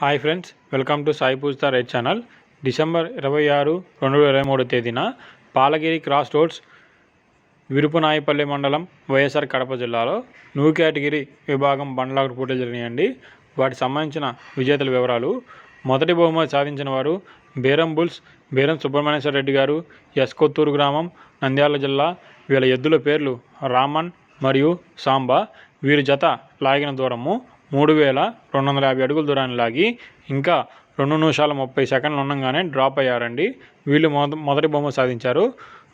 Hi friends welcome to Sai Pujitha right channel. December ఇరవై ఆరు రెండు వేల ఇరవై మూడో తేదీన పాలగిరి క్రాస్ రోడ్స్ విరుపునాయపల్లి మండలం వైఎస్ఆర్ కడప జిల్లాలో న్యూ కేటగిరీ విభాగం బండ్లాగుడు పోటీలు జరిగినాయండి. వాటికి సంబంధించిన విజేతల వివరాలు మొదటి బహుమతి సాధించిన వారు బేరం బుల్స్ బేరం సుబ్రహ్మణ్యేశ్వర రెడ్డి గారు ఎస్ కొత్తూరు గ్రామం నంద్యాల జిల్లా వీళ్ళ ఎద్దుల పేర్లు రామన్ మరియు సాంబా వీరి జత లాగిన దూరము మూడు వేల రెండు వందల యాభై అడుగుల దూరాన్ని లాగి ఇంకా రెండు నిమిషాల ముప్పై సెకండ్లు ఉండగానే డ్రాప్ అయ్యారండి. వీళ్ళు మొద మొదటి బొమ్మ సాధించారు.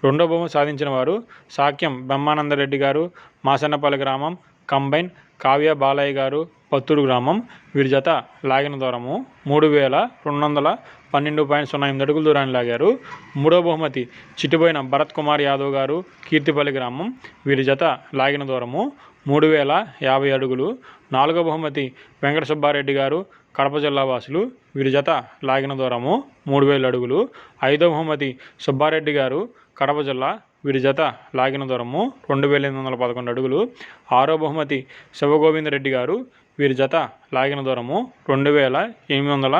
రెండో బొమ్మ సాధించిన వారు సాక్యం బ్రహ్మానందరెడ్డి గారు మాసన్నపల్లి గ్రామం కంబైన్ కావ్య బాలయ్య గారు పత్తూరు గ్రామం వీరి జత లాగిన దూరము మూడు వేల రెండు వందల పన్నెండు పాయింట్ సున్నా ఎనిమిది అడుగుల దూరాన్ని లాగారు. మూడో బహుమతి చిట్టుబోయిన భరత్ కుమార్ యాదవ్ గారు కీర్తిపల్లి గ్రామం వీరి జత లాగిన దూరము మూడు వేల యాభై అడుగులు. నాలుగో బహుమతి వెంకట సుబ్బారెడ్డి గారు కడప జిల్లా వాసులు వీరి జత లాగిన దూరము మూడు వేల అడుగులు. ఐదో బహుమతి సుబ్బారెడ్డి గారు కడప జిల్లా వీరి జత లాగిన దూరము రెండు వేల ఎనిమిది వందల పదకొండు అడుగులు. ఆరో బహుమతి శివగోవిందరెడ్డి గారు వీరి జత లాగిన దూరము రెండు వేల ఎనిమిది వందల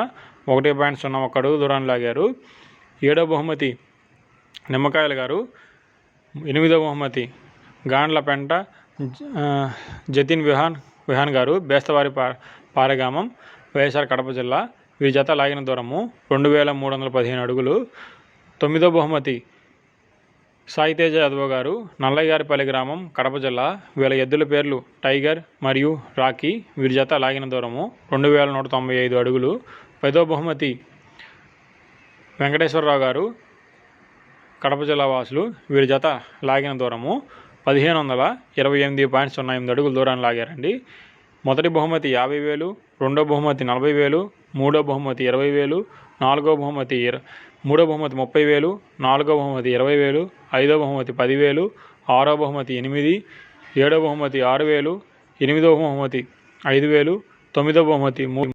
ఒకటి పాయింట్ సున్నా ఒక అడుగు దూరాన్ని లాగారు. ఏడో బహుమతి నిమ్మకాయల గారు ఎనిమిదో బహుమతి గాండ్ల పెంట జతిన్ విహాన్ విహాన్ గారు బేస్తవారి పా పారగామం వైఎస్ఆర్ కడప జిల్లా వీరి జత లాగిన దూరము రెండు వేల మూడు వందల పదిహేను అడుగులు. తొమ్మిదో బహుమతి సాయితేజ యాదవ్ గారు నల్లయ్యారిపల్లి గ్రామం కడప జిల్లా. వీళ్ళ ఎద్దుల పేర్లు టైగర్ మరియు రాకీ. వీరి జత లాగిన దూరము రెండు వేల నూట తొంభై ఐదు అడుగులు. పదో బహుమతి వెంకటేశ్వరరావు గారు కడప జిల్లా వాసులు. వీరి జత లాగిన దూరము పదిహేను వందల ఇరవై ఎనిమిది పాయింట్ సున్నా ఎనిమిది అడుగుల దూరాన్ని లాగారండి. మొదటి బహుమతి యాభై వేలు రెండో బహుమతి నలభై వేలు మూడో బహుమతి ఇరవై వేలు నాలుగో బహుమతి ఇర మూడో బహుమతి ముప్పై వేలు నాలుగో బహుమతి ఇరవై వేలు ఐదో బహుమతి పదివేలు ఆరో బహుమతి ఎనిమిది ఏడో బహుమతి ఆరు వేలు ఎనిమిదో బహుమతి ఐదు వేలు తొమ్మిదో బహుమతి మూడు